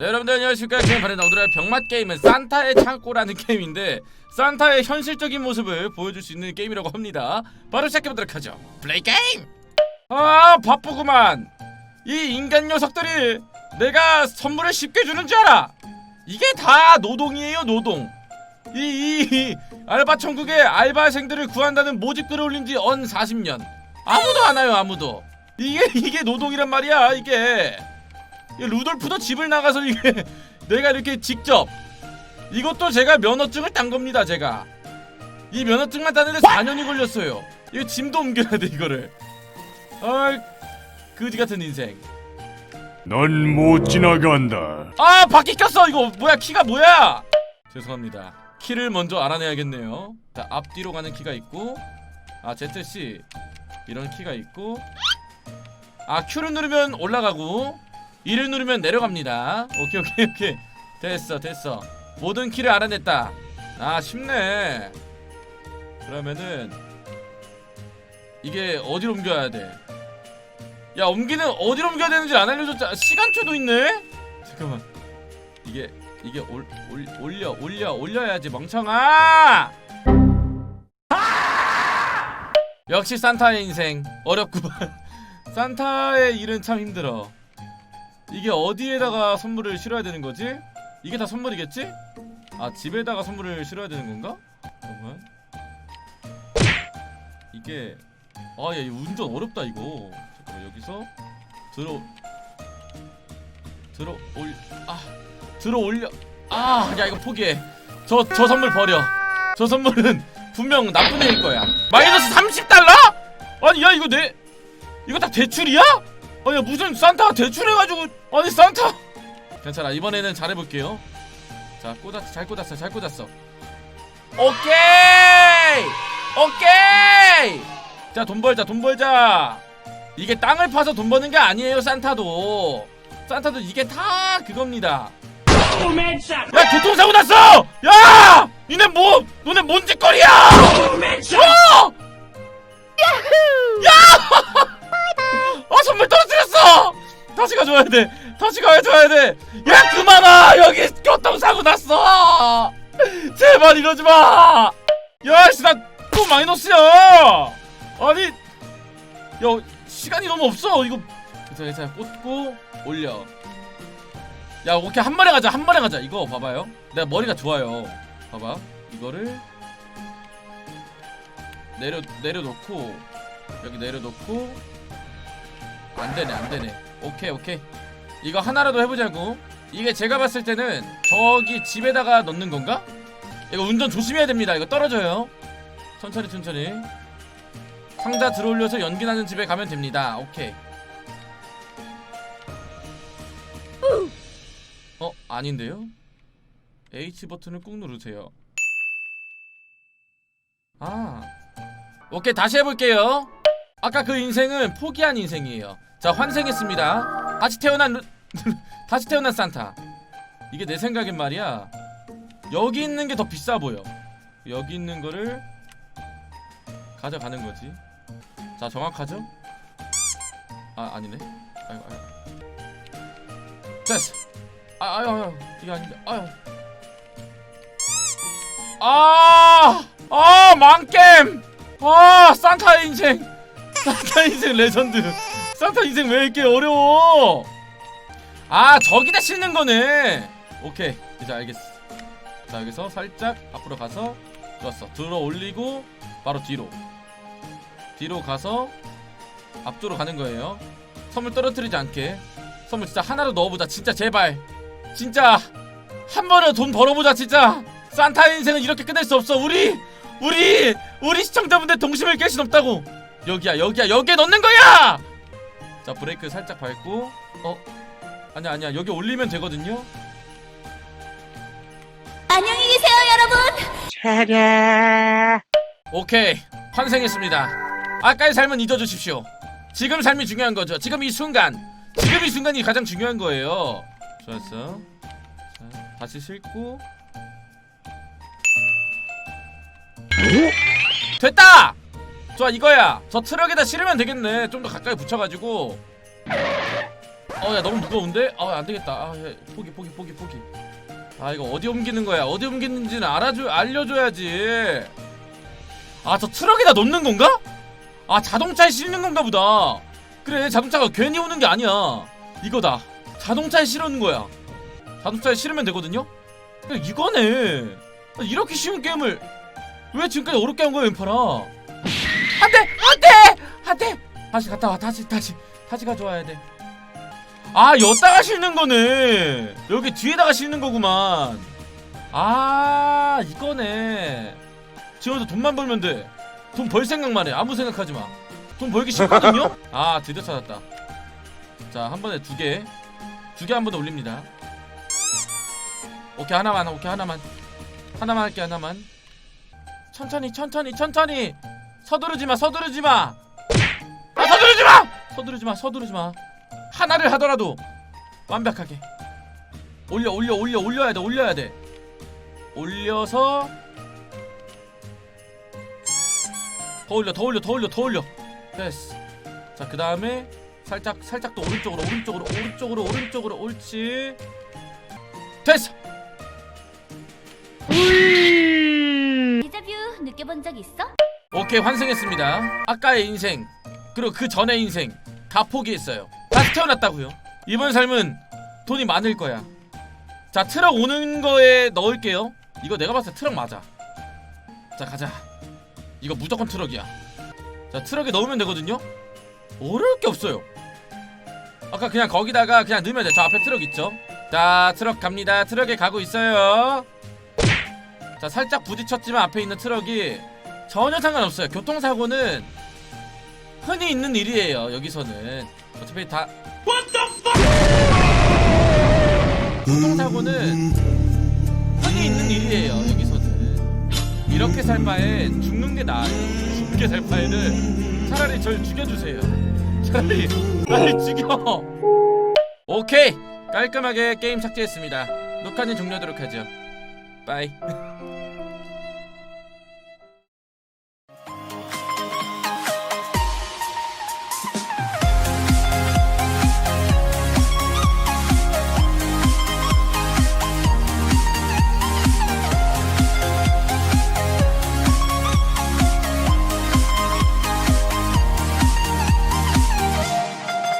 네, 여러분들 안녕하십니까? 게임 바렌다 오늘의 병맛 게임은 산타의 창고라는 게임인데 산타의 현실적인 모습을 보여줄 수 있는 게임이라고 합니다. 바로 시작해보도록 하죠. 플레이 게임! 아 바쁘구만. 이 인간 녀석들이 내가 선물을 쉽게 주는 줄 알아. 이게 다 노동이에요 노동. 이, 이, 이 알바 천국에 알바생들을 구한다는 모집 글을 올린 지 언 40년. 아무도 안 와요 아무도. 이게 이게 노동이란 말이야 이게. 이 루돌프도 집을 나가서 이게 내가 이렇게 직접 이것도 제가 면허증을 딴 겁니다 제가. 이 면허증만 따는데 4년이 걸렸어요. 이거 짐도 옮겨야 돼 이거를. 아 그지 같은 인생. 넌 못 지나간다. 아 바퀴 꼈어 이거. 뭐야 키가 뭐야? 죄송합니다. 키를 먼저 알아내야겠네요. 자 앞뒤로 가는 키가 있고 아 ZC 이런 키가 있고. 아 Q를 누르면 올라가고 2를 누르면 내려갑니다. 오케이 오케이 오케이. 됐어 됐어. 모든 키를 알아냈다. 아 쉽네. 그러면은 이게 어디로 옮겨야 돼? 야 옮기는 어디로 옮겨야 되는지 안 알려줬잖아 시간표도 있네? 잠깐만. 이게 이게 올, 올, 올려 올려 올려야지 멍청아! 역시 산타의 인생. 어렵구만. 산타의 일은 참 힘들어 이게 어디에다가 선물을 실어야 되는 거지? 이게 다 선물이겠지? 아 집에다가 선물을 실어야 되는 건가? 잠깐만 이게 아야 이 운전 어렵다 이거 잠깐만 여기서 들어 들어 올 아 들어 올려 아 야 이거 포기해 저 저 선물 버려 저 선물은 분명 나쁜 애일 거야 마이너스 30달러? 아니 야 이거 내 이거 다 대출이야? 아니 무슨 산타가 대출해가지고. 아니 산타. 괜찮아 이번에는 잘해볼게요. 자 꽂았어 잘 꽂았어 잘 꽂았어. 오케이! 오케이! 자 돈 벌자 돈 벌자. 이게 땅을 파서 돈 버는 게 아니에요 산타도. 산타도 이게 다 그겁니다. 야 교통사고 났어! 야! 니네 뭐 너네 뭔 짓거리야! 어! 아 가져와야 돼. 다시 가져와야 돼 야 그만 와 여기 교통사고 났어! 제발 이러지 마! 야씨 나또 마이너스야! 아니 야 시간이 너무 없어. 이거 괜찮아 꽂고 올려. 야 오케이. 한 번에 가자. 한 번에 가자. 이거 봐봐요. 내가 머리가 좋아요. 봐봐. 이거를 내려 내려놓고 여기 내려놓고. 안 되네 안 되네 오케이 오케이. 이거 하나라도 해보자고. 이게 제가 봤을 때는 저기 집에다가 넣는 건가? 이거 운전 조심해야 됩니다. 이거 떨어져요. 천천히 천천히. 상자 들어올려서 연기 나는 집에 가면 됩니다. 오케이. 어 아닌데요? H 버튼을 꾹 누르세요. 아. 오케이 다시 해볼게요. 아까 그 인생은 포기한 인생이에요 자 환생했습니다. 다시 태어난 루- 다시 태어난 산타. 이게 내 생각엔 말이야. 여기 있는 게 더 비싸 보여. 여기 있는 거를 가져가는 거지. 자 정확하죠? 아 아니네. 아이고 아이고. 됐어. 아 아유 아유 이게 아닌데. 아유. 아, 아, 망겜! 아, 산타 인생! 산타 인생 레전드! 산타 인생 왜 이렇게 어려워? 아, 저기다 싣는 거네! 오케이, 이제 알겠어. 자, 여기서 살짝 앞으로 가서, 좋았어. 들어 올리고, 바로 뒤로. 뒤로 가서, 앞쪽으로 가는 거예요. 선물 떨어뜨리지 않게. 선물 진짜 하나로 넣어보자, 진짜 제발! 진짜! 한 번에 돈 벌어보자, 진짜! 산타 인생은 이렇게 끝낼 수 없어. 우리 우리 우리 시청자분들 동심을 깰 순 없다고. 여기야 여기야 여기에 넣는 거야. 자 브레이크 살짝 밟고 어 아니야 아니야 여기 올리면 되거든요. 안녕히 계세요, 여러분. 오케이 환생했습니다. 아까의 삶은 잊어주십시오. 지금 삶이 중요한 거죠. 지금 이 순간 지금 이 순간이 가장 중요한 거예요. 좋았어. 자 다시 싣고 됐다! 좋아 이거야. 저 트럭에다 실으면 되겠네. 좀 더 가까이 붙여가지고. 어 야 너무 무거운데? 아 안되겠다. 아 야, 포기 포기 포기 포기. 아 이거 어디 옮기는 거야? 어디 옮기는지는 알아줘 알려줘야지. 아 저 트럭에다 놓는 건가? 아 자동차에 실는 건가 보다. 그래 자동차가 괜히 오는 게 아니야. 이거다. 자동차에 실은 거야. 자동차에 실으면 되거든요? 야, 이거네. 이렇게 쉬운 게임을 왜 지금까지 어렵게 한 거야 왼팔아 안돼 안돼! 안돼! 다시 갔다 와 다시 다시. 다시 가져와야 돼. 아 여기다가 싣는 거네. 여기 뒤에다가 싣는 거구만. 아 이거네. 지금도 돈만 벌면 돼 돈 벌 생각만 해. 아무 생각하지 마 돈 벌기 싫거든요? 아 드디어 찾았다. 자 한 번에 두 개 두 개 한 번에 올립니다. 오케이 하나만 오케이 하나만. 하나만 할게 하나만. 천천히 천천히 천천히 서두르지 마 서두르지 마. 아, 서두르지 마! 서두르지 마 서두르지 마. 하나를 하더라도 완벽하게. 올려 올려 올려 올려야 돼 올려야 돼. 올려서 더 올려 더 올려 더 올려 더 올려. 됐어. 자 그 다음에 살짝 살짝 더 오른쪽으로 오른쪽으로 오른쪽으로 오른쪽으로 옳지. 됐어. 데자뷰 느껴본 적 있어? 오케이 환승했습니다. 아까의 인생 그리고 그 전의 인생 다 포기했어요. 다시 태어났다고요? 이번 삶은 돈이 많을 거야. 자 트럭 오는 거에 넣을게요. 이거 내가 봤을 때 트럭 맞아. 자 가자. 이거 무조건 트럭이야. 자 트럭에 넣으면 되거든요? 어려울 게 없어요. 아까 그냥 거기다가 그냥 넣으면 돼저 앞에 트럭 있죠? 자 트럭 갑니다. 트럭에 가고 있어요. 자 살짝 부딪혔지만 앞에 있는 트럭이 전혀 상관없어요. 교통사고는 흔히 있는 일이에요. 여기서는 어차피 다 교통사고는 흔히 있는 일이에요. 여기서는 이렇게 살 바에 죽는 게 나아요. 죽게 살 바에는 차라리 절 죽여주세요. 차라리 빨리 죽여. 오케이 깔끔하게 게임 삭제했습니다. 녹화는 종료하도록 하죠. 빠이.